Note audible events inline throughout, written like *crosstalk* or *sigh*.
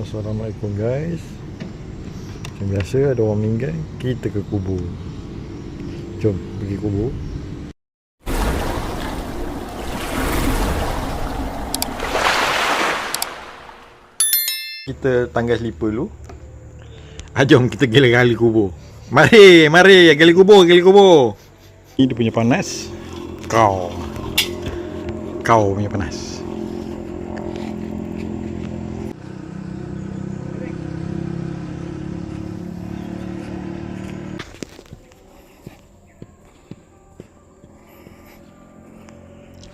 Assalamualaikum guys. Macam biasa ada orang meninggal. Kita ke kubur. Jom pergi kubur. Kita tanggal slipper dulu. Ah, Jom kita gali-gali kubur. Mari, mari. Gali kubur, gali kubur. Ini dia punya panas. Kau. Kau punya panas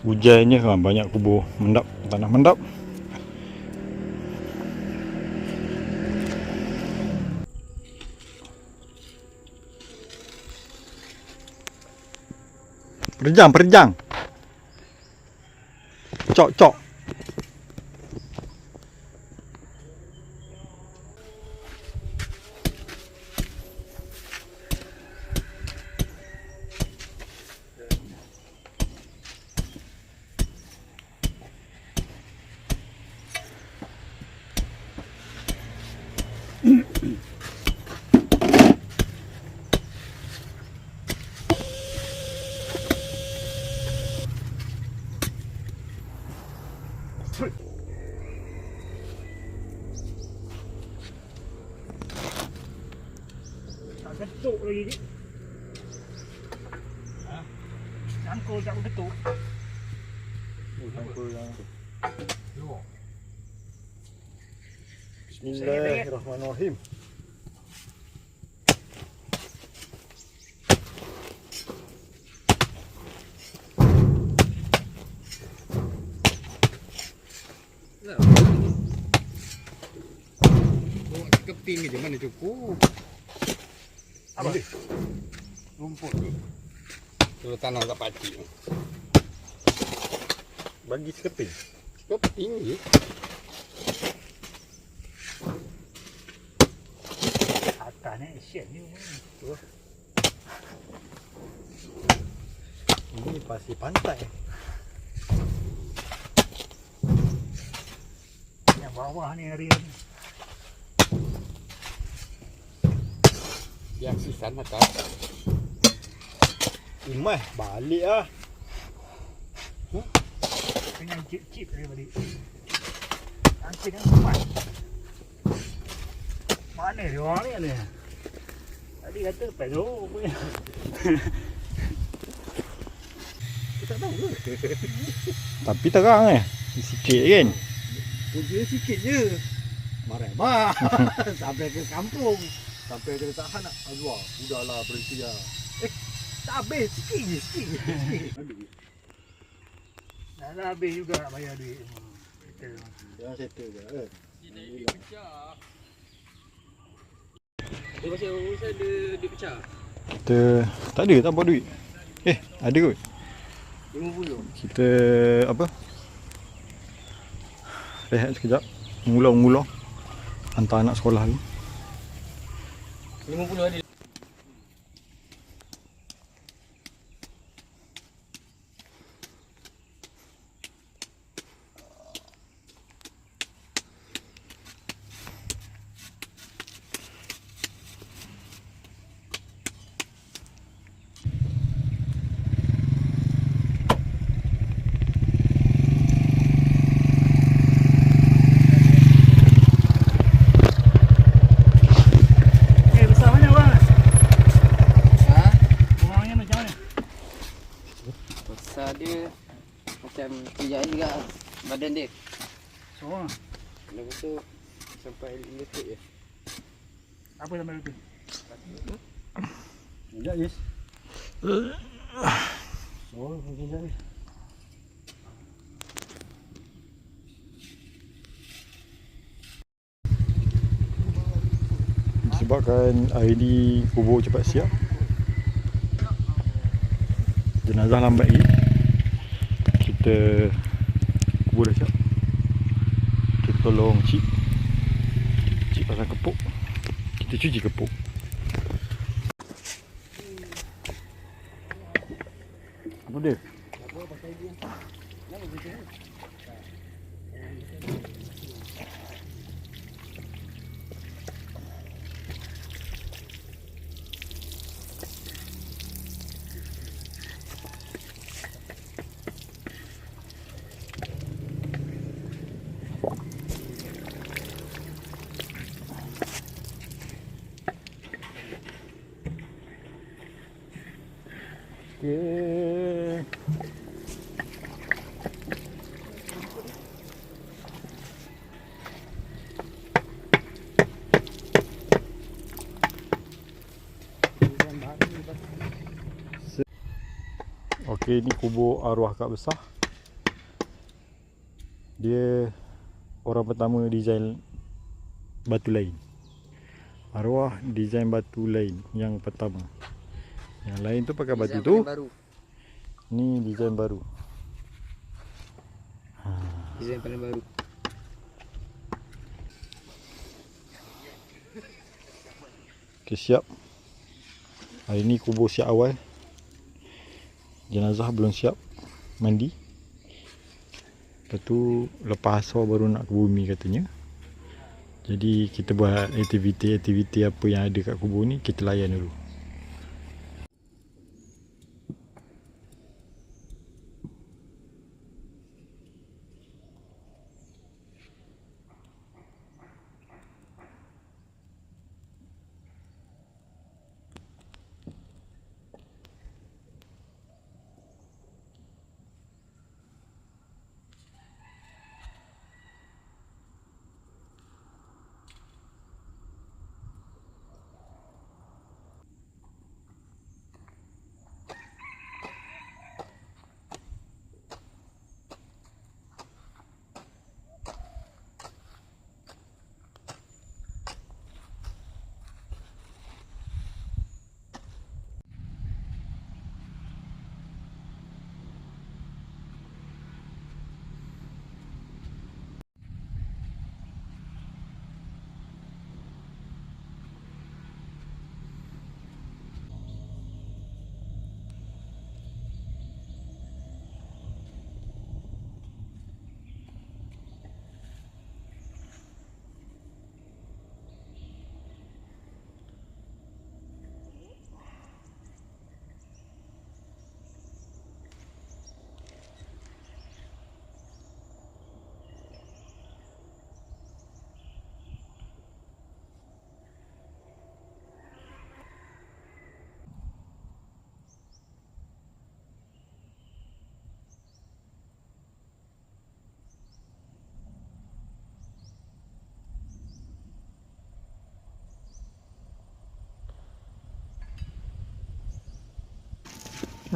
Hujannya kan banyak kubur mendap, tanah mendap. Perjang, perjang. Cok, cok. Tak ketuk lagi ni. Ha? Cangkul tak ketuk. Bismillahirrahmanirrahim. Je mana cukup. Apa? Rumput tu. Tu tanah kat pakcik tu. Bagi sekeping. Keping je. Atas ni action ni. Ini pasir pantai. Yang bawah ni hari ni. Yang sisan atas. Imah balik ah. Dengan cip-cip dia balik. Angkin yang kuat. Mana dia orang ni ni? Tadi kata pedo punya. *laughs* Tak tahu ke? Tapi terang eh. Sikit kan. Puja sikit je. Marah bah. *laughs* Sampai ke kampung. Sampai ke tahan nak. Azwar. Udahlah berhenti lah. Eh. Tak habis. Sikit je. Sikit je. Sikit. Dah dah habis juga nak bayar duit. Jangan settle je. Eh. Dia pasal urusan dia, dia pecah Kita tak ada tak buat duit. Eh, ada kot. 50 Kita apa? Rehat sekejap. Mengulang-mengulang. Hantar anak sekolah dulu. 50 ada Eh besar mana bang? Ha? Orangnya macam mana? Besar dia Macam tijak juga Badan dia Seorang. Lepas tu Sampai lutut je Apa sampai itu? Sekejap Yes. Oh, sekejap Yes. Disebabkan hari ni kubur cepat siap. Jenazah lambat lagi. Kita kubur dah siap. Kita tolong cik. Cik pasang kepuk. Kita cuci kepuk. Apa dia? Okey. Okey, ni kubur arwah Kak Besar. Dia orang pertama design batu lain. Arwah design batu lain yang pertama. Yang lain tu pakai batu tu. Baru. Ni design baru. Design paling baru. Okey, siap. Hari ni kubur siap awal. Jenazah belum siap mandi. Lepas tu lepas asar baru nak ke bumi katanya. Jadi kita buat aktiviti-aktiviti apa yang ada kat kubur ni kita layan dulu.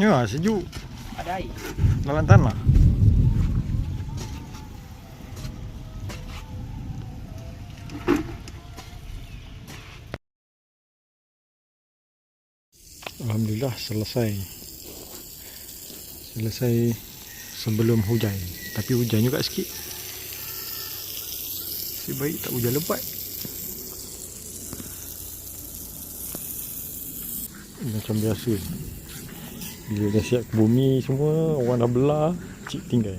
Ya, sejuk Ada air. dalam tanah. Alhamdulillah selesai. Selesai sebelum hujan. Tapi hujan juga sikit. Si baik tak hujan lebat. Macam biasa. Bila dah siap ke bumi semua Orang dah belah Cik tinggal.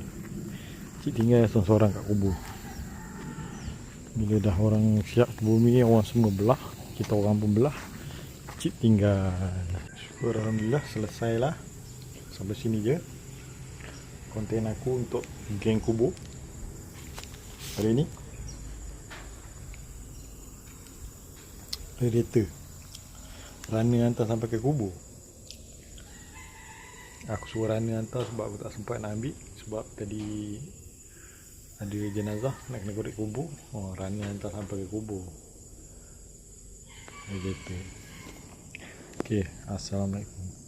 Cik tinggal seorang-seorang kat kubur. Bila dah orang siap ke bumi Orang semua belah Kita orang pun belah Cik tinggal. Syukur Alhamdulillah selesai lah Sampai sini je. Konten aku untuk geng kubur. Hari ni Radiator Runner hantar sampai ke kubur Aku suruh runner hantar sebab aku tak sempat nak ambil. Sebab tadi ada jenazah nak kena korek kubur. Oh runner hantar sampai ke kubur. Jadi tu Assalamualaikum